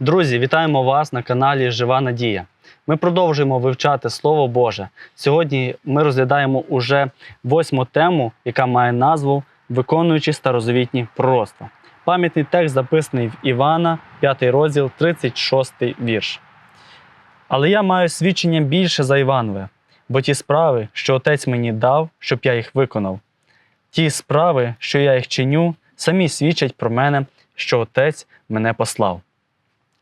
Друзі, вітаємо вас на каналі Жива Надія. Ми продовжуємо вивчати Слово Боже. Сьогодні ми розглядаємо уже восьму тему, яка має назву Виконуючи старозавітні пророцтва. Пам'ятний текст записаний в Івана, 5 розділ, 36 вірш. Але я маю свідчення більше за Іванове, бо ті справи, що отець мені дав, щоб я їх виконав. Ті справи, що я їх чиню, самі свідчать про мене, що отець мене послав.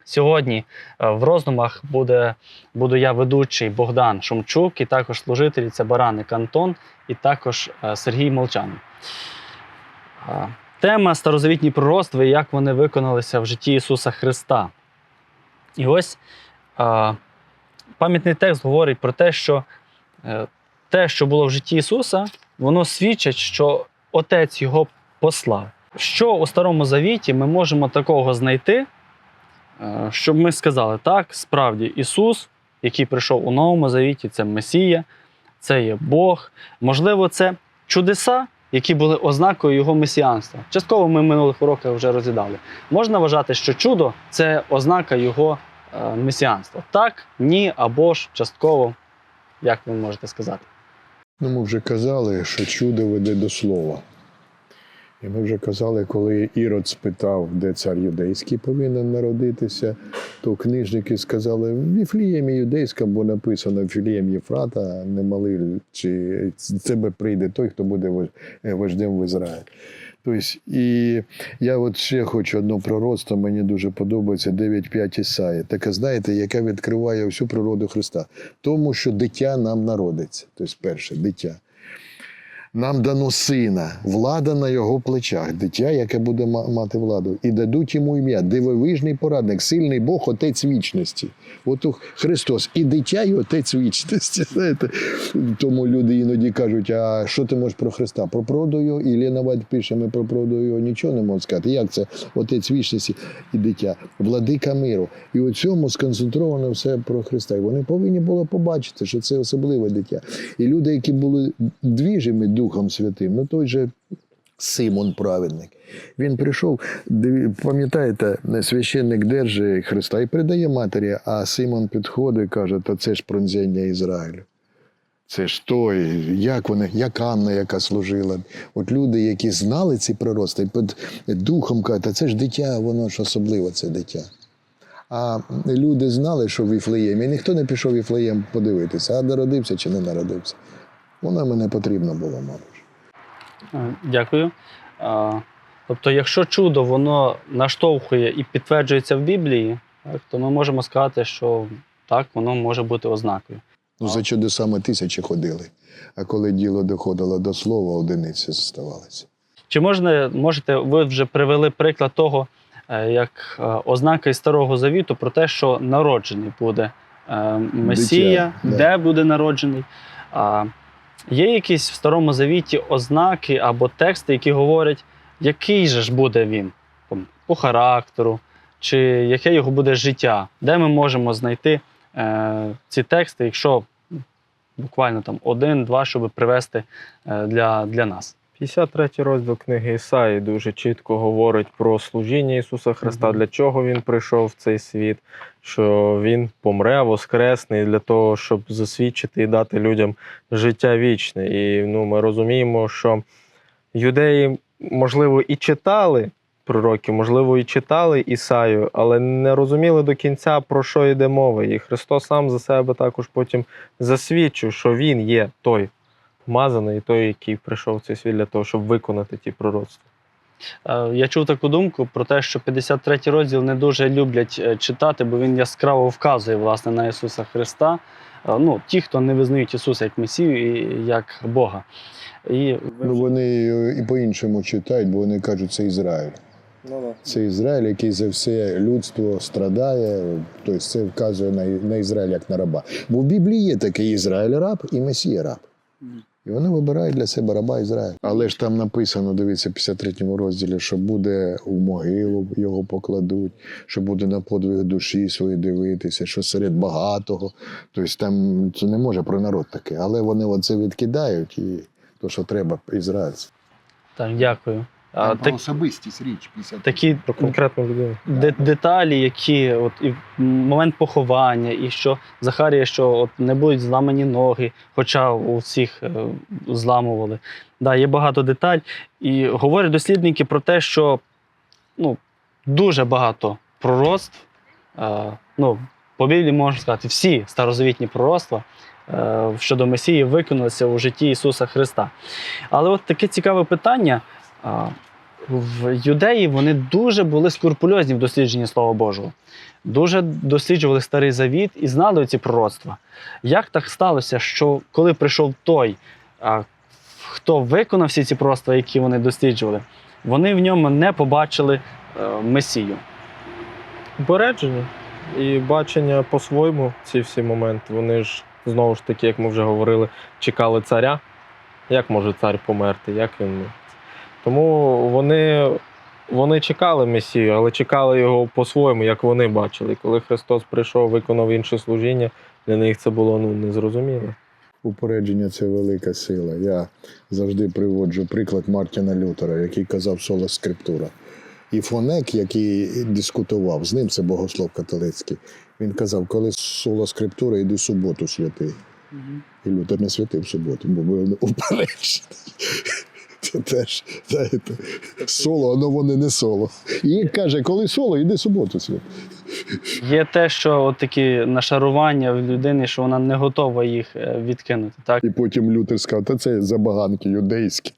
Сьогодні е, в роздумах буде, буду я ведучий Богдан Шумчук, і також служителі це Бараник Антон і також е, Сергій Молчан. Е, Тема старозавітні пророцтва і як вони виконалися в житті Ісуса Христа. І ось пам'ятний текст говорить про те, що те, що було в житті Ісуса, воно свідчить, що Отець Його послав. Що у Старому Завіті ми можемо такого знайти, Е, щоб ми сказали, так, справді Ісус, який прийшов у Новому Завіті, це Месія, це є Бог. Можливо, це чудеса, які були ознакою Його месіанства. Частково ми минулих уроках вже розглядали. Можна вважати, що чудо це ознака Його е, месіанства. Так, ні, або ж частково, як ви можете сказати. Ну, ми вже казали, що чудо веде до слова. І ми вже казали, коли Ірод спитав, де цар юдейський повинен народитися, то книжники сказали, в Віфліємі юдейському, бо написано Віфлієм Єфрата, немалий, чи це прийде той, хто буде е, вождем в Ізраїль. Тобто, і я от ще хочу одне пророцтво, мені дуже подобається 9.5 Ісаї. Таке, знаєте, яке відкриває всю природу Христа. Тому що дитя нам народиться. Тобто, перше, дитя. Нам дано сина, влада на його плечах, дитя, яке буде мати владу, і дадуть йому ім'я, дивовижний порадник, сильний Бог, отець вічності. От Христос і дитя, і отець вічності. Знаєте? Тому люди іноді кажуть: а що ти можеш про Христа? Про природу його, і Лена пише, ми про природу його нічого не можемо сказати. Як це отець вічності і дитя, владика миру. І у цьому сконцентровано все про Христа. І вони повинні були побачити, що це особливе дитя. І люди, які були двіжими Духом Святим, ну той же Симон праведник. Він прийшов, пам'ятаєте, священник держить Христа і передає матері, а Симон підходить і каже, та це ж пронзення Ізраїлю. Це ж той, як вони, як Анна, яка служила. От люди, які знали ці пророцтва, і під духом кажуть, та це ж дитя, воно ж особливе, це дитя. А люди знали, що в Віфлеємі, і ніхто не пішов в Віфлеєм подивитися, а народився чи не народився. Воно мене потрібно було, мабуть. Е, Дякую. А, Тобто, якщо чудо воно наштовхує і підтверджується в Біблії, так, то ми можемо сказати, що так, воно може бути ознакою. Ну, за чудесами тисячі ходили. А коли діло доходило до слова, одиниці зоставалися. Чи можна, можете, ви вже привели приклад того, е, як е, ознака із Старого Завіту про те, що народжений буде е, Месія, Дитя, да. де буде народжений. Є якісь в Старому Завіті ознаки або тексти, які говорять, який же ж буде він по характеру, чи яке його буде життя, де ми можемо знайти е, ці тексти, якщо буквально там один-два, щоб привести е, для, для нас. 53 розділ книги Ісаї дуже чітко говорить про служіння Ісуса Христа, для чого Він прийшов в цей світ, що Він помре, воскресне для того, щоб засвідчити і дати людям життя вічне. І ну, ми розуміємо, що юдеї, можливо, і читали пророків, можливо, і читали Ісаю, але не розуміли до кінця, про що йде мова. І Христос сам за себе також потім засвідчив, що Він є той помазаний, той, який прийшов в цей світ для того, щоб виконати ті пророцтва. Е, Я чув таку думку про те, що 53 розділ не дуже люблять е, читати, бо він яскраво вказує власне на Ісуса Христа. Е, Ну, ті, хто не визнають Ісуса як Месію і як Бога. І Ну, вони і по-іншому читають, бо вони кажуть, це Ізраїль. Це Ізраїль, який за все людство страдає. Тобто це вказує на, на Ізраїль як на раба. Бо в Біблії є такий Ізраїль раб і Месія раб. І вони вибирають для себе раба Ізраїль. Але ж там написано, дивіться, в 53 розділі, що буде у могилу його покладуть, що буде на подвиг душі свої дивитися, що серед багатого. Тобто там це не може про народ таке. Але вони оце відкидають і то, що треба ізраїльцям. Так, дякую. А, Там так, про особистість річ 50. такі Про конкретну людину. де- деталі, які от і момент поховання, і що Захарія, що от не будуть зламані ноги, хоча у всіх е, зламували. Да, є багато деталь. І говорять дослідники про те, що ну, дуже багато пророцтв. Е, ну, по Біблії можна сказати, всі старозавітні пророцтва е, щодо Месії виконалися у житті Ісуса Христа. Але от таке цікаве питання. В юдеї вони дуже були скрупульозні в дослідженні Слова Божого. Дуже досліджували старий завіт і знали ці пророцтва. Як так сталося, що коли прийшов той, хто виконав всі ці пророцтва, які вони досліджували, вони в ньому не побачили е, Месію? Упередження і бачення по-своєму ці всі моменти. Вони ж знову ж таки, як ми вже говорили, чекали царя. Як може цар померти? Як він? Тому вони, вони чекали Месію, але чекали його по-своєму, як вони бачили. І Коли Христос прийшов, виконав інше служіння, для них це було ну, незрозуміло. Упередження це велика сила. Я завжди приводжу приклад Мартіна Лютера, який казав соло скриптура. І Фонек, який дискутував, з ним це богослов католицький. Він казав, коли соло скриптура, йди суботу святи. І Лютер не святив суботу, бо був упереджений. Це теж, знаєте, соло, воно вони не соло. І каже, коли соло, йди суботу святи. Є те, що от такі нашарування в людини, що вона не готова їх е, відкинути. Так? І потім Лютер сказав, та це забаганки юдейські.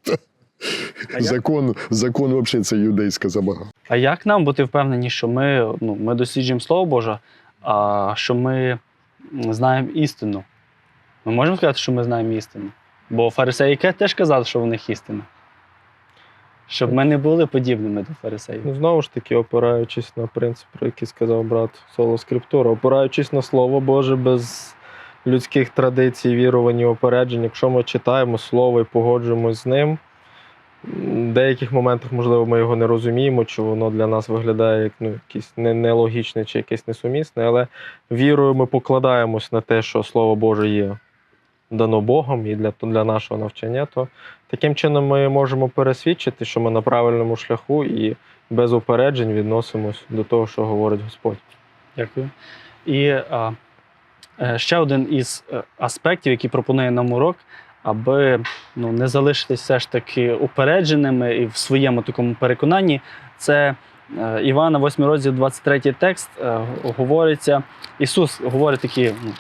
Закон, закон взагалі це юдейська забаганка. А як нам бути впевнені, що ми, ну, ми досліджуємо Слово Боже, а що ми знаємо істину? Ми можемо сказати, що ми знаємо істину. Бо фарисеї теж казали, що в них істина. Щоб ми не були подібними до фарисеїв. Ну, знову ж таки, опираючись на принцип, про який сказав брат Соло Скриптура, опираючись на Слово Боже без людських традицій, вірувань і опереджень, якщо ми читаємо Слово і погоджуємось з ним, в деяких моментах, можливо, ми його не розуміємо, чи воно для нас виглядає як ну, якесь нелогічне чи якесь несумісне, але вірою ми покладаємось на те, що Слово Боже є дано Богом і для, для нашого навчання, то таким чином ми можемо пересвідчити, що ми на правильному шляху і без упереджень відносимось до того, що говорить Господь. Дякую. І а, е, ще один із е, аспектів, який пропонує нам урок, аби ну, не залишитись все ж таки упередженими і в своєму такому переконанні, це е, Івана, 8 розділ, 23 текст, говориться, Ісус говорить такі ну,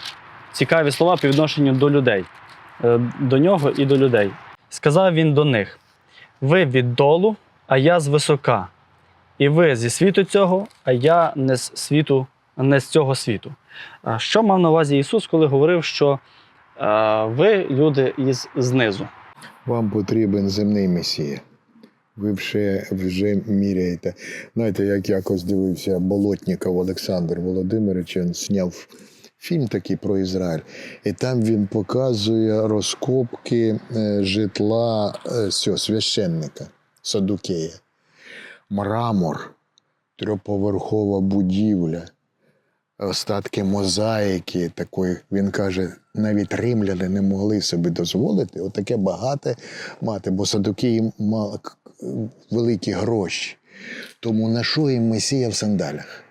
цікаві слова по відношенню до людей, е, до нього і до людей. Сказав він до них: ви віддолу, а я звисока. І ви зі світу цього, а я не з світу, не з цього світу. Що мав на увазі Ісус, коли говорив, що е, ви люди із знизу? Вам потрібен земний месія. Ви вже, вже міряєте. Знаєте, як якось дивився Болотніков Олександр Володимирович, він зняв фільм такий про Ізраїль. І там він показує розкопки е, житла е, цього священника Садукея. Мрамор, трьохповерхова будівля, остатки мозаїки такої. Він каже, навіть римляни не могли собі дозволити отаке багате мати, бо садукії мали великі гроші. Тому на що їм месія в сандалях?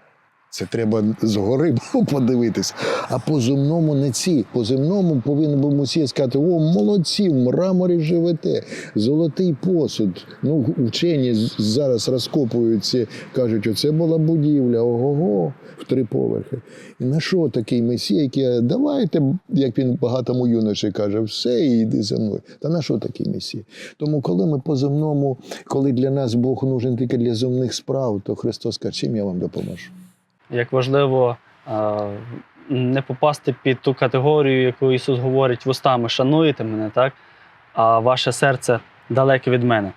Це треба згори подивитись. А по земному не ці. По земному повинен був Месія сказати: о, молодці, в мраморі живете, золотий посуд. Ну, вчені зараз розкопуються, кажуть, оце була будівля, ого-го, в три поверхи. І на що такий Месія, який, давайте, як він багатому юноші каже, все, і йди за мною. Та на що такий Месія? Тому, коли ми по земному, коли для нас Бог нужен тільки для земних справ, то Христос каже, чим я вам допоможу? Як важливо е, не попасти під ту категорію, яку Ісус говорить вустами, шануєте мене, так? а ваше серце далеке від мене.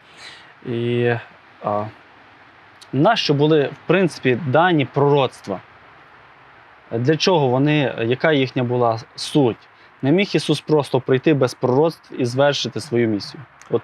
І е, нащо були, в принципі, дані пророцтва? Для чого вони, яка їхня була суть? Не міг Ісус просто прийти без пророцтв і звершити свою місію. От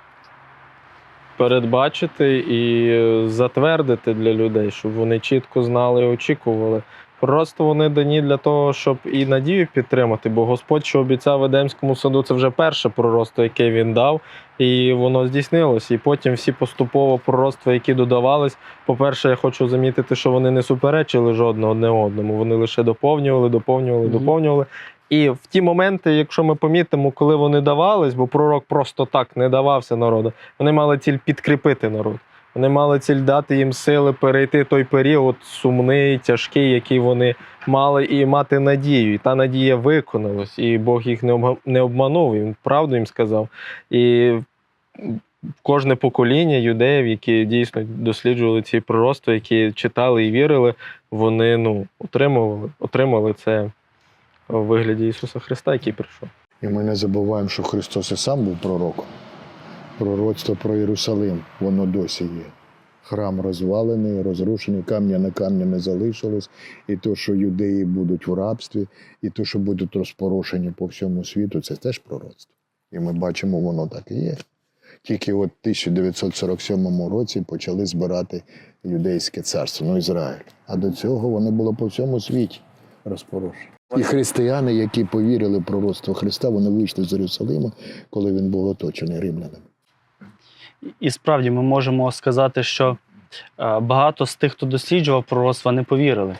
передбачити і е, затвердити для людей, щоб вони чітко знали і очікували. Просто вони дані для того, щоб і надію підтримати, бо Господь, що обіцяв Едемському саду, це вже перше пророцтво, яке він дав, і воно здійснилось. І потім всі поступово пророцтва, які додавались. По-перше, я хочу замітити, що вони не суперечили жодного одне одному. Вони лише доповнювали, доповнювали, доповнювали. І в ті моменти, якщо ми помітимо, коли вони давались, бо пророк просто так не давався народу, вони мали ціль підкріпити народ. Вони мали ціль дати їм сили перейти той період сумний, тяжкий, який вони мали, і мати надію. І та надія виконалась, і Бог їх не обманув, він правду їм сказав. І кожне покоління юдеїв, які дійсно досліджували ці пророцтва, які читали і вірили, вони ну, отримували, отримали це в вигляді Ісуса Христа, який прийшов. І ми не забуваємо, що Христос і сам був пророком. Пророцтво про Єрусалим, воно досі є. Храм розвалений, розрушений, камня на камні не залишилось. І то, що юдеї будуть в рабстві, і то, що будуть розпорошені по всьому світу, це теж пророцтво. І ми бачимо, воно так і є. Тільки от в 1947 році почали збирати юдейське царство, ну Ізраїль. А до цього воно було по всьому світі розпорошено. І християни, які повірили в пророцтво Христа, вони вийшли з Єрусалима, коли він був оточений римлянами. І справді ми можемо сказати, що е, багато з тих, хто досліджував пророцтва, не повірили.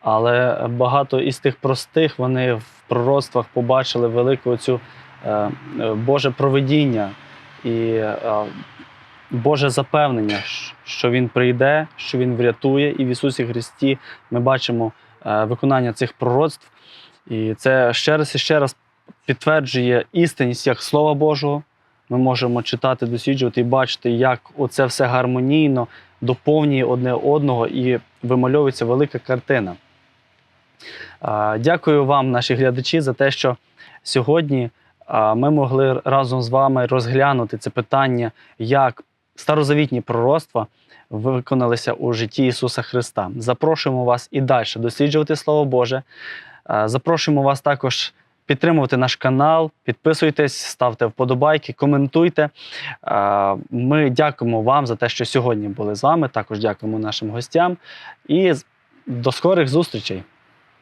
Але багато із тих простих вони в пророцтвах побачили велику цю е, е, Боже провидіння і Боже запевнення, що Він прийде, що Він врятує, і в Ісусі Христі ми бачимо е, виконання цих пророцтв. І це ще раз і ще раз підтверджує істинність як Слова Божого. Ми можемо читати, досліджувати і бачити, як оце все гармонійно доповнює одне одного і вимальовується велика картина. Дякую вам, наші глядачі, за те, що сьогодні ми могли разом з вами розглянути це питання, як старозавітні пророцтва виконалися у житті Ісуса Христа. Запрошуємо вас і далі досліджувати Слово Боже. Запрошуємо вас також підтримувати наш канал, підписуйтесь, ставте вподобайки, коментуйте. Ми дякуємо вам за те, що сьогодні були з вами. Також дякуємо нашим гостям і до скорих зустрічей.